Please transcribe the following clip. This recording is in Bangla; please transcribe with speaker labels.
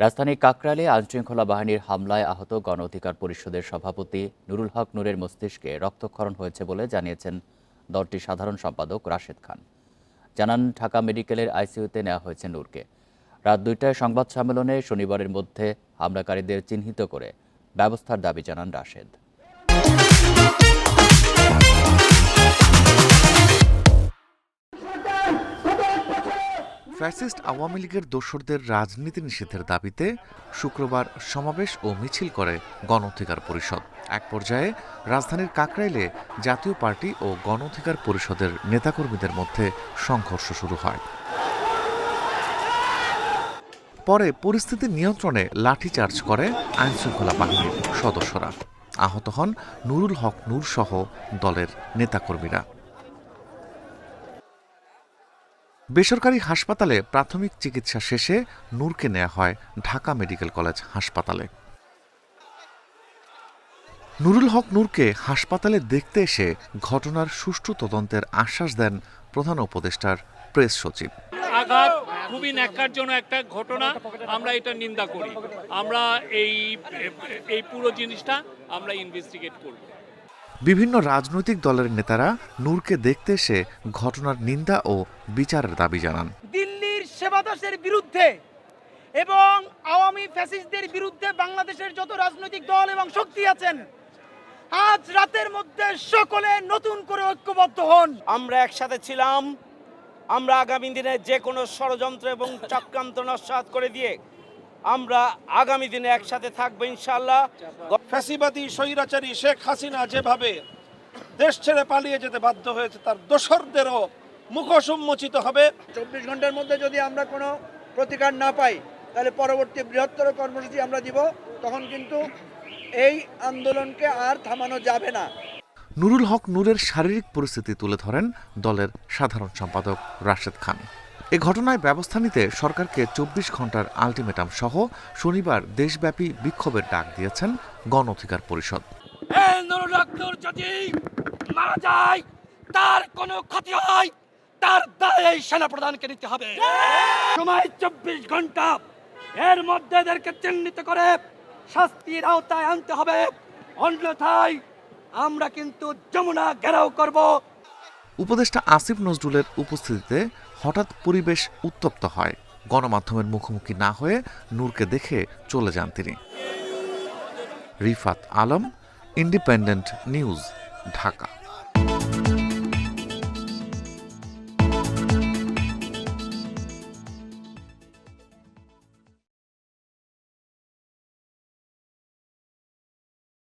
Speaker 1: রাজধানীর কাকরালে আইনশৃঙ্খলা বাহিনীর হামলায় আহত গণ অধিকার পরিষদের সভাপতি নুরুল হক নূরের মস্তিষ্কে রক্তক্ষরণ হয়েছে বলে জানিয়েছেন দলটির সাধারণ সম্পাদক রাশেদ খান। জানান, ঢাকা মেডিকেলের আইসিইউতে নেওয়া হয়েছে নূরকে। রাত দুইটায় সংবাদ সম্মেলনে শনিবারের মধ্যে হামলাকারীদের চিহ্নিত করে ব্যবস্থার দাবি জানান রাশেদ।
Speaker 2: ফ্যাসিস্ট আওয়ামী লীগের দোসরদের রাজনীতি নিষেধের দাবিতে শুক্রবার সমাবেশ ও মিছিল করে গণ অধিকার পরিষদ। এক পর্যায়ে রাজধানীর কাকরাইলে জাতীয় পার্টি ও গণ অধিকার পরিষদের নেতাকর্মীদের মধ্যে সংঘর্ষ শুরু হয়। পরে পরিস্থিতি নিয়ন্ত্রণে লাঠিচার্জ করে আইনশৃঙ্খলা বাহিনীর সদস্যরা। আহত হন নুরুল হক নূর সহ দলের নেতাকর্মীরা। বেসরকারি হাসপাতালে প্রাথমিক চিকিৎসা শেষে নূরকে নেওয়া হয় ঢাকা মেডিকেল কলেজ হাসপাতালে। নুরুল হক নূরকে হাসপাতালে দেখতে এসে ঘটনার সুষ্ঠু তদন্তের আশ্বাস দেন প্রধান উপদেষ্টার প্রেস সচিব।
Speaker 3: আঘাত খুবই ন্যাক্কারজনক একটা ঘটনা। আমরা এটা নিন্দা করি। আমরা এই এই পুরো জিনিসটা আমরা ইনভেস্টিগেট করব।
Speaker 2: বিভিন্ন রাজনৈতিক দলের নেতারা নূরকে দেখতে এসে ঘটনার নিন্দা ও বিচারের দাবি জানান।
Speaker 4: দিল্লির সেবাদাসের বিরুদ্ধে এবং আওয়ামী ফ্যাসিস্টদের বিরুদ্ধে বাংলাদেশের যত রাজনৈতিক দল এবং শক্তি আছেন আজ রাতের মধ্যে সকলে নতুন করে ঐক্যবদ্ধ হন।
Speaker 5: আমরা একসাথে ছিলাম আমরা আগামী দিনে যে কোনো ষড়যন্ত্র এবং চক্রান্ত নস্বাত করে দিয়ে আমরা আগামী দিনে একসাথে থাকব ইনশাল্লাহ
Speaker 6: ফ্যাসিবাদী স্বৈরাচারী শেখ হাসিনা যেভাবে দেশ ছেড়ে পালিয়ে যেতে বাধ্য হয়েছে তার দোসরদেরও মুখোশ উন্মোচিত হবে।
Speaker 7: চব্বিশ ঘণ্টার মধ্যে যদি আমরা কোনো প্রতিকার না পাই তাহলে পরবর্তী বৃহত্তর কর্মসূচি আমরা দিব তখন কিন্তু এই আন্দোলনকে আর থামানো যাবে না।
Speaker 2: নুরুল হক নূরের শারীরিক পরিস্থিতি তুলে ধরেন দলের সাধারণ সম্পাদক রাশেদ খান। এ ঘটনায় ব্যবস্থা নিতে সরকারকে চব্বিশ ঘণ্টার আলটিমেটাম সহ শনিবার দেশব্যাপী বিক্ষোভের ডাক দিয়েছেন গণ অধিকার পরিষদ
Speaker 4: যদি মারা যায় তার কোনো ক্ষতি হয় তার দায় এই সেনা প্রধানকে নিতে হবে। সময় চব্বিশ ঘণ্টা এর মধ্যে এদেরকে চিহ্নিত করে শাস্তির আওতায় আনতে হবে। অন্যথায় আমরা কিন্তু যমুনা ঘেরাও করব।
Speaker 2: উপদেষ্টা আসিফ নজরুলের উপস্থিতিতে হঠাৎ পরিবেশ উত্তপ্ত হয়। গণমাধ্যমের মুখোমুখি না হয়ে নূরকে দেখে চলে যান তিনি। Rifat Alam, Independent News, Dhaka.